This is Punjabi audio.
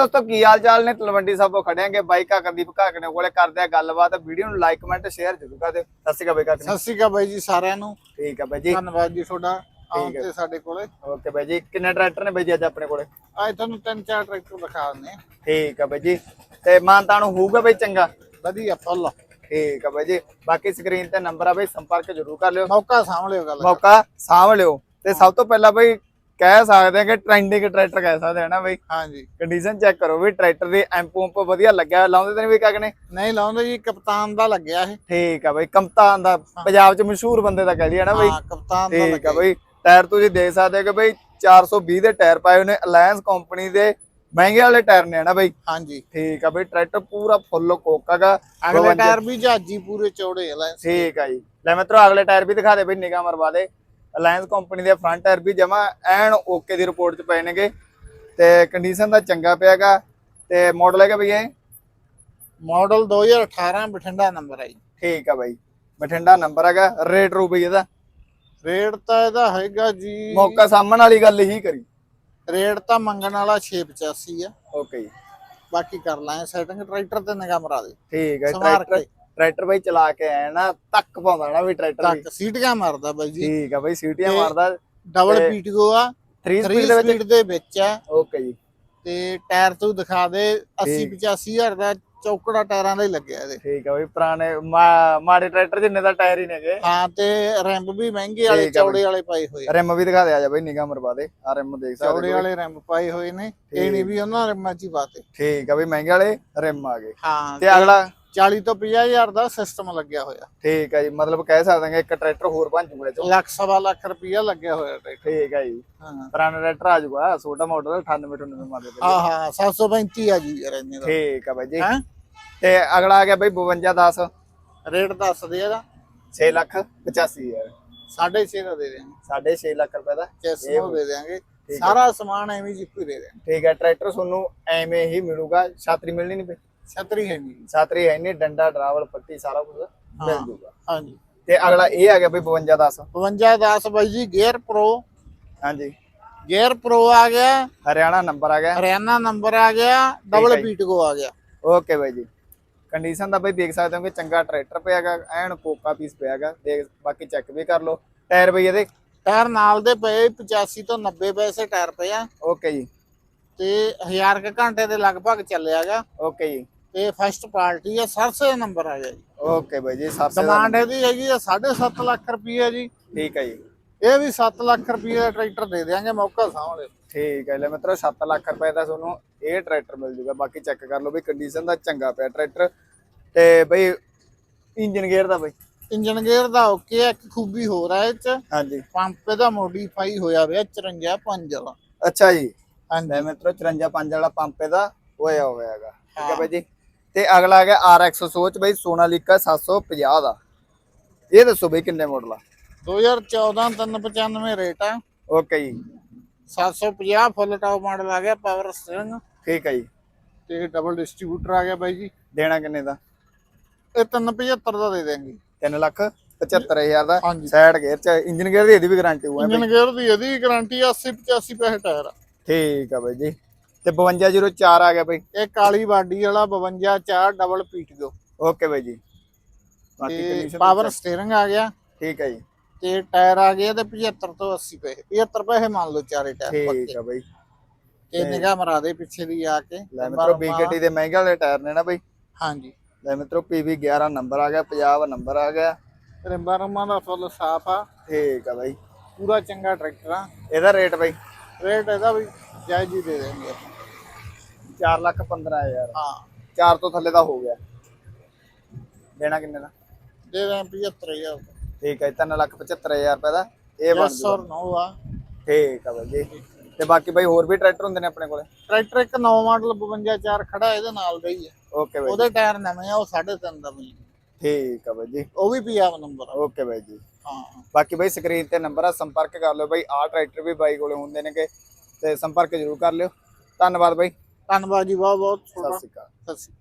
ਦੋਸਤੋ ਕੀ ਹਾਲ ਚਾਲ ਨੇ? ਤਲਵੰਡੀ ਸਾਬੋ ਖੜਿਆਂਗੇ ਬਾਈ ਕਾਕਰਦੀਪ ਕਾਕਨੇ ਕੋਲੇ ਕਰਦੇ ਆ ਗੱਲਬਾਤ। ਵੀਡੀਓ ਨੂੰ ਲਾਈਕ ਕਮੈਂਟ ਸ਼ੇਅਰ ਜ਼ਰੂਰ ਕਰ ਦਿਓ। ਸਤਿ ਸ਼੍ਰੀ ਅਕਾਲ ਬਾਈ ਕਾਕਨੇ ਸਤਿ ਸ਼੍ਰੀ ਅਕਾਲ ਬਾਈ ਜੀ ਸਾਰਿਆਂ ਨੂੰ। ਠੀਕ ਆ ਬਾਈ ਜੀ। ਧੰਨਵਾਦ ਜੀ ਤੁਹਾਡਾ ਆਉਣ। ਤੇ ਸਾਡੇ ਕੋਲੇ। ਓਕੇ ਬਾਈ ਜੀ। ਕਿੰਨੇ ਟਰੈਕਟਰ ਨੇ ਬਾਈ ਜੀ ਅੱਜ ਆਪਣੇ ਕੋਲੇ? ਅੱਜ ਤੁਹਾਨੂੰ ਤਿੰਨ ਚਾਰ ਟਰੈਕਟਰ ਦਿਖਾ ਦਿੰਦੇ ਠੀਕ ਆ ਬਾਈ ਜੀ। ਤੇ ਮਾਨਤਾਨ ਹੋਊਗਾ ਬਾਈ ਚੰਗਾ? ਵਧੀਆ ਫੁੱਲ। ਠੀਕ ਆ ਬਾਈ ਜੀ। ਬਾਕੀ ਸਕਰੀਨ ਤੇ ਨੰਬਰ ਆ ਬਾਈ ਸੰਪਰਕ ਜ਼ਰੂਰ ਕਰ ਲਿਓ। ਮੌਕਾ ਸਾਂਭ ਲਿਓ ਗੱਲ ਮੌਕਾ ਸਾਂਭ ਲਿਓ। ਤੇ ਸਭ ਤੋਂ ਪਹਿਲਾਂ ਬਾਈ ਕਹਿ ਸਕਦੇ ਆ ਕਿ ਟ੍ਰੈਂਡਿੰਗ ਟਰੈਕਟਰ ਕਹਿ ਸਕਦੇ ਆ ਨਾ ਬਾਈ। ਹਾਂਜੀ। ਕੰਡੀਸ਼ਨ ਚੈੱਕ ਕਰੋ ਵੀ ਟਰੈਕਟਰ ਦੀ ਐਂਪੂ ਐਂਪ ਵਧੀਆ ਲੱਗਿਆ ਲਾਉਂਦੇ ਤੇ ਨਹੀਂ ਵੀ ਕਾਕਨੇ ਨਹੀਂ ਲਾਉਂਦੇ ਜੀ ਕਪਤਾਨ ਦਾ ਲੱਗਿਆ ਇਹ। ਠੀਕ ਆ ਬਾਈ ਕਮਤਾਨ ਦਾ ਪੰਜਾਬ ਚ ਮਸ਼ਹੂਰ ਬੰਦੇ ਦਾ ਕਹਿ ਲਈਏ ਨਾ ਬਾਈ। ਹਾਂ ਕਪਤਾਨ ਦਾ ਠੀਕ ਆ ਬਾਈ ਟਾਇਰ ਤੁਸੀਂ ਦੇਖ ਸਕਦੇ ਹੋ ਕਿ ਬਾਈ 420 ਦੇ ਟਾਇਰ ਪਾਏ ਨੇ ਅਲਾਈਅੰਸ ਕੰਪਨੀ ਦੇ ਮਹਿੰਗੇ ਵਾਲੇ ਟਾਇਰ ਨੇ ਨਾ ਬਾਈ। ਹਾਂਜੀ। ਠੀਕ ਆ ਬਾਈ ਟਰੈਕਟਰ ਪੂਰਾ ਫੁੱਲ ਕੋਕਾਗਾ ਅਗਲੇ ਟਾਇਰ ਵੀ ਪੂਰੇ ਚੌੜੇ ਲੈ ਠੀਕ ਆ ਜੀ। ਲੈ ਮਿੱਤਰੋ ਅਗਲੇ ਟਾਇਰ ਵੀ ਦਿਖਾ ਦੇ ਬਈ ਨਿਗਾਹ ਮਰਵਾ ਦੇ। ਅਲਾਈਅੰਸ ਕੰਪਨੀ ਦੇ ਫਰੰਟ ਟਾਇਰ ਵੀ ਜਮਾ ਐਨ ਓਕੇ ਦੀ ਰਿਪੋਰਟ ਚ ਪਏ ਨੇਗੇ। ਤੇ ਕੰਡੀਸ਼ਨ ਦਾ ਚੰਗਾ ਪਿਆਗਾ। ਤੇ ਮਾਡਲ ਹੈਗਾ ਬਈ ਇਹ? ਮਾਡਲ 2018 ਬਠਿੰਡਾ ਨੰਬਰ ਹੈ ਜੀ। ਠੀਕ ਆ ਬਾਈ। ਬਠਿੰਡਾ ਨੰਬਰ ਹੈਗਾ। ਰੇਟ ਰੂ ਬਈ ਇਹਦਾ। ਰੇਟ ਤਾਂ ਇਹਦਾ ਹੈਗਾ ਜੀ। ਮੌਕਾ ਸਾਹਮਣ ਵਾਲੀ ਗੱਲ ਹੀ ਕਰੀ। ਰੇਟ ਤਾਂ ਮੰਗਣ ਵਾਲਾ 685 ਆ। ਓਕੇ ਜੀ। ਬਾਕੀ ਕਰ ਲਾਂਗੇ। ਸੈਟਿੰਗ ਟਰੈਕਟਰ ਤੇ ਨਿਗਾਹ ਮਰਾ ਦੇ। ਠੀਕ ਹੈ ਟਰੈਕਟਰ। ਟਰੈਕਟਰ ਬਾਈ ਚਲਾ ਕੇ ਆਇਆ ਨਾ ਤੱਕ ਪਾਉਂਦਾ ਨਾ ਵੀ ਟਰੈਕਟਰ ਵੀ। ਟੱਕ ਸੀਟੀਆਂ ਮਾਰਦਾ ਬਾਈ ਜੀ। ਠੀਕ ਆ ਬਾਈ ਸੀਟੀਆਂ ਮਾਰਦਾ। ਡਬਲ ਪੀਟੀਓ ਆ 3 3 ਸਪੀਡ ਦੇ ਵਿੱਚ ਸਪੀਡ ਦੇ ਵਿੱਚ ਆ। ਓਕੇ ਜੀ। ਤੇ ਟਾਇਰ ਤੂੰ ਦਿਖਾ ਦੇ 80 ਠੀਕ। 85 ਹਜ਼ਾਰ ਦਾ ਚੌਕੜਾ ਟਾਇਰਾਂ ਦਾ ਹੀ ਲੱਗਿਆ ਇਹਦੇ। ਠੀਕ ਆ ਬਾਈ ਪੁਰਾਣੇ ਮਾੜੇ ਟਰੈਕਟਰ ਜਿੰਨੇ ਦਾ ਟਾਇਰ ਹੀ ਨੇਗੇ ਹਾਂ ਤੇ ਰੈਂਪ ਵੀ ਮਹਿੰਗੇ ਵਾਲੇ ਚੌੜੇ ਵਾਲੇ ਪਾਏ ਹੋਏ। ਆ। ਰਿਮ ਵੀ ਦਿਖਾ ਦੇ ਆ ਜਾ ਬਾਈ ਨਿਗਾਹ ਮਰਵਾ ਦੇ। ਆ ਰਿਮ ਦੇਖ ਸਕਦੇ ਚੌੜੇ ਵਾਲੇ ਰੈਂਪ ਪਾਏ ਹੋਏ ਨੇ। ਇਹ ਨਹੀਂ ਵੀ ਉਹਨਾਂ ਰਿਮਾਂ 'ਚ ਹੀ ਪਾਤੇ। ਠੀਕ ਆ ਬਾਈ ਮਹਿੰਗੇ ਵਾਲੇ ਰਿਮ ਆ ਗਏ। ਹਾਂ ਤੇ ਅਗਲਾ? 40 ਤੋਂ 50 ਹਜ਼ਾਰ ਦਾ ਸਿਸਟਮ ਲੱਗਿਆ ਹੋਇਆ। ਠੀਕ ਆ ਜੀ ਮਤਲਬ ਕਹਿ ਸਕਦੇ ਹਾਂ ਇੱਕ ਟਰੈਕਟਰ ਹੋਰ ਬਣ ਜੂਗਾ ਇਹ ਚੋਂ। ਲੱਖ ਸਵਾ ਲੱਖ ਰੁਪਇਆ ਲੱਗਿਆ ਹੋਇਆ ਟਰੈਕਟਰ। ਠੀਕ ਆ ਜੀ। ਹਾਂ। ਪੁਰਾਣਾ ਟਰੈਕਟਰ ਆ ਜੂਗਾ ਛੋਟਾ ਮਾਡਲ 98 98 ਮਾਡਲ ਹਾਂ ਹਾਂ 735 ਆ ਜੀ ਯਾਰ ਇਹਨੇ ਦਾ। ਠੀਕ ਆ ਬਾਈ ਜੀ। ਹੈ? ਤੇ ਅਗਲਾ ਆ ਗਿਆ ਬਾਈ 52 10 ਰੇਟ ਦੱਸ ਦੇ ਇਹਦਾ। 6 ਲੱਖ 85 ਹਜ਼ਾਰ। 6.5 ਦਾ ਦੇ ਦੇਾਂਗੇ ਸਾਢੇ 6 ਲੱਖ ਰੁਪਏ ਦਾ। ਚੈਸ ਨੂੰ ਦੇ ਦੇਾਂਗੇ ਹੈ। ਸਾਰਾ ਸਮਾਨ ਐਵੇਂ ਜਿੱਪੀ ਦੇ ਦੇਾਂਗੇ ਠੀਕ ਹੈ ਟਰੈਕਟਰ ਤੁਹਾਨੂੰ ਐਵੇਂ ਹੀ ਮਿਲੂਗਾ ਛਾਤਰੀ ਮਿਲਣੀ ਨਹੀਂ ਪਈ। ਛਤਰੀ ਹੈ ਨਹੀਂ। ਛਾਤਰੀ ਹੈ ਨਹੀਂ ਡੰਡਾ ਡਰਾਵਲ ਪੱਟੀ ਸਾਰਾ ਕੁਝ ਮਿਲ। ਜੂਗਾ। ਹਾਂਜੀ। ਤੇ ਅਗਲਾ ਇਹ ਆ ਗਿਆ ਬਈ 52 10 52 10 ਬਾਈ ਜੀ ਗੇਅਰ ਪ੍ਰੋ ਹਾਂਜੀ। ਗੇਅਰ ਪ੍ਰੋ ਆ ਗਿਆ। ਹਰਿਆਣਾ ਨੰਬਰ ਆ ਗਿਆ। ਹਰਿਆਣਾ ਨੰਬਰ ਆ ਗਿਆ। ਡਬਲ। ਪੀਟਗੋ ਆ ਗਿਆ। ਓਕੇ ਬਾਈ ਜੀ। ਕੰਡੀਸ਼ਨ ਦਾ ਬਈ ਦੇਖ ਸਕਦੇ ਹੋ ਕਿ ਚੰਗਾ ਟਰੈਕਟਰ ਪਿਆਗਾ ਐਨ ਕੋਕਾ ਪੀਸ ਪਿਆਗਾ। ਦੇਖ ਬਾਕੀ ਚੈੱਕ ਵੀ ਕਰ ਲਓ। ਟਾਇਰ ਬਈ ਇਹਦੇ? ਟਾਇਰ ਨਾਲ ਦੇ ਪਏ 85 ਤੋਂ 90 ਪੈਸੇ ਟਾਇਰ ਪਏ ਆ। ਓਕੇ ਜੀ। ਤੇ 1000 ਕੁ ਘੰਟੇ ਦੇ ਲਗਭਗ ਚੱਲਿਆਗਾ। ਓਕੇ ਜੀ। ਤੇ ਫਸਟ ਪਾਰਟੀ ਆ ਸਰਸੇ ਨੰਬਰ ਆ ਗਿਆ ਜੀ। ਓਕੇ ਬਾਈ ਜੀ ਸਰਸੇ ਡਿਮਾਂਡ ਇਹਦੀ ਹੈਗੀ ਆ 7.5 ਲੱਖ ਰੁਪਏ ਜੀ। ਠੀਕ ਹੈ ਜੀ। ਇਹ ਵੀ 7 ਲੱਖ ਰੁਪਏ ਦਾ ਟਰੈਕਟਰ ਦੇ ਦਿਆਂਗੇ ਮੌਕਾ ਸਾਹਮਣੇ ਠੀਕ ਹੈ ਲੈ ਮਿੱਤਰੋ 7 ਲੱਖ ਰੁਪਏ ਦਾ ਤੁਹਾਨੂੰ ਇਹ ਟਰੈਕਟਰ ਮਿਲ ਜੂਗਾ। ਬਾਕੀ ਚੈੱਕ ਕਰ ਲਓ ਵੀ ਕੰਡੀਸ਼ਨ ਦਾ ਚੰਗਾ ਪਿਆ ਟਰੈਕਟਰ। ਤੇ ਬਈ ਇੰਜਨ ਗੇਅਰ ਦਾ ਬਈ? ਇੰਜਨ ਗੇਅਰ ਦਾ ਓਕੇ ਇੱਕ ਖੂਬੀ ਹੋਰ ਇਹ ਚ। ਹਾਂਜੀ। ਪੰਪ ਇਹਦਾ ਮੋਡੀਫਾਈ ਹੋਇਆ ਹੋਇਆ 54 5 ਵਾਲਾ। ਅੱਛਾ ਜੀ। ਹਾਂਜੀ। ਲੈ ਮਿੱਤਰੋ 54 5 ਵਾਲਾ ਪੰਪ ਇਹਦਾ ਹੋਇਆ ਹੋਇਆ ਹੈਗਾ। ਠੀਕ ਹੈ। ਬਾਈ ਜੀ। ਤੇ ਅਗਲਾ ਆ ਗਿਆ RX ਸੋਚ ਬਈ ਸੋਨਾਲੀਕਾ 750 ਦਾ। ਇਹ ਦੱਸੋ ਬਈ ਕਿੰਨੇ ਮਾਡਲ ਆ? 2014 395 ਰੇਟ ਆ। ਓਕੇ ਜੀ। 750 ਫੁੱਲ ਟਾਪ ਮਾਡਲ ਆ ਗਿਆ ਪਾਵਰ ਸਟੀਅਰਿੰਗ ਠੀਕ ਹੈ ਜੀ। ਤੇ ਡਬਲ ਡਿਸਟ੍ਰੀਬਿਊਟਰ ਆ ਗਿਆ ਬਾਈ ਜੀ। ਦੇਣਾ ਕਿੰਨੇ ਦਾ? ਇਹ 375 ਦਾ ਦੇ ਦੇਾਂਗੇ 3 ਲੱਖ 75000 ਦਾ। ਸਾਈਡ ਗੇਅਰ ਚ ਇੰਜਨ ਗੇਅਰ ਦੀ ਇਹਦੀ ਵੀ ਗਾਰੰਟੀ ਹੋਊ ਇੰਜਨ ਗੇਅਰ ਦੀ ਇਹਦੀ ਗਾਰੰਟੀ 80 85 ਪੈਸੇ ਟਾਇਰ ਆ। ਠੀਕ ਆ ਬਾਈ ਜੀ। ਤੇ 5204 ਆ ਗਿਆ ਬਈ। ਇਹ ਕਾਲੀ ਬਾਡੀ ਵਾਲਾ 52 4 ਡਬਲ ਪੀਟੀਓ ਓਕੇ ਬਾਈ ਜੀ। ਬਾਕੀ ਤੇ ਕੰਡੀਸ਼ਨ ਪਾਵਰ ਸਟੀਅਰਿੰਗ ਆ ਗਿਆ। ਠੀਕ ਹੈ ਜੀ। ਤੇ ਟਾਇਰ ਆ ਗਏ ਤੇ 75 ਤੋਂ 80 ਪੈਸੇ 75 ਪੈਸੇ ਮੰਨ ਲਓ ਚਾਰੇ ਟਾਇਰ ਠੀਕ ਪੱਕੇ ਆ ਬਾਈ। ਤੇ ਨਿਗਾਹ ਮਰਾ ਦੇ ਪਿੱਛੇ ਦੀ ਆ ਕੇ। ਲੈ ਮਿੱਤਰੋ ਬੀਕੇਟੀ ਦੇ ਮਹਿੰਗੇ ਵਾਲੇ ਟਾਇਰ ਨੇ ਨਾ ਬਾਈ। ਹਾਂਜੀ। ਲੈ ਮਿੱਤਰੋ PV 11 ਨੰਬਰ ਆ ਗਿਆ 50 ਨੰਬਰ ਆ ਗਿਆ। ਰਿੰਬਾ ਰੰਮਾ ਦਾ ਫੁੱਲ ਸਾਫ਼ ਆ। ਠੀਕ ਆ ਬਾਈ। ਪੂਰਾ ਚੰਗਾ ਟਰੈਕਟਰ ਆ। ਇਹਦਾ ਰੇਟ ਬਾਈ? ਰੇਟ ਇਹਦਾ ਵੀ ਜਾਇਜ਼ ਹੀ ਦੇ ਦੇਣਗੇ। 4 ਲੱਖ 15000 ਹਾਂ 4 ਤੋਂ ਥੱਲੇ ਦਾ ਹੋ ਗਿਆ। ਦੇਣਾ ਕਿੰਨੇ ਦਾ? ਦੇ ਦੇ 75000 ਠੀਕ ਹੈ 3 ਲੱਖ 75000 ਰੁਪਏ ਦਾ। ਇਹ ਬਣ ਜੂਗਾ ਨੋ ਆ। ਠੀਕ ਆ ਬਾਈ ਜੀ। ਤੇ ਬਾਕੀ ਬਾਈ ਹੋਰ ਵੀ ਟਰੈਕਟਰ ਹੁੰਦੇ ਨੇ ਆਪਣੇ ਕੋਲੇ? ਟਰੈਕਟਰ ਇੱਕ ਨੌ ਮਾਡਲ 52 4 ਖੜਾ ਇਹਦੇ ਨਾਲ ਦਾ ਹੀ ਆ। ਓਕੇ ਬਾਈ ਉਹਦੇ ਟਾਇਰ ਨਵੇਂ ਆ ਉਹ 3.5 ਦਾ ਮਿਲ ਠੀਕ ਆ ਬਾਈ ਜੀ। ਉਹ ਵੀ ਪੰਜਾਬ ਨੰਬਰ ਆ। ਓਕੇ ਬਾਈ ਜੀ। ਹਾਂ। ਬਾਕੀ ਬਾਈ ਸਕਰੀਨ ਤੇ ਨੰਬਰ ਆ ਸੰਪਰਕ ਕਰ ਲਿਓ ਬਾਈ। ਆਹ ਟਰੈਕਟਰ ਵੀ ਬਾਈ ਕੋਲੇ ਹੁੰਦੇ ਨੇ ਕਿ ਤੇ ਸੰਪਰਕ ਜ਼ਰੂਰ ਕਰ ਲਿਓ। ਧੰਨਵਾਦ ਬਾਈ। ਧੰਨਵਾਦ ਜੀ ਬਹੁਤ ਬਹੁਤ ਸਤਿ ਸ਼੍ਰੀ ਅਕਾਲ। ਸਤਿ ਸ਼੍ਰੀ ਅਕਾਲ।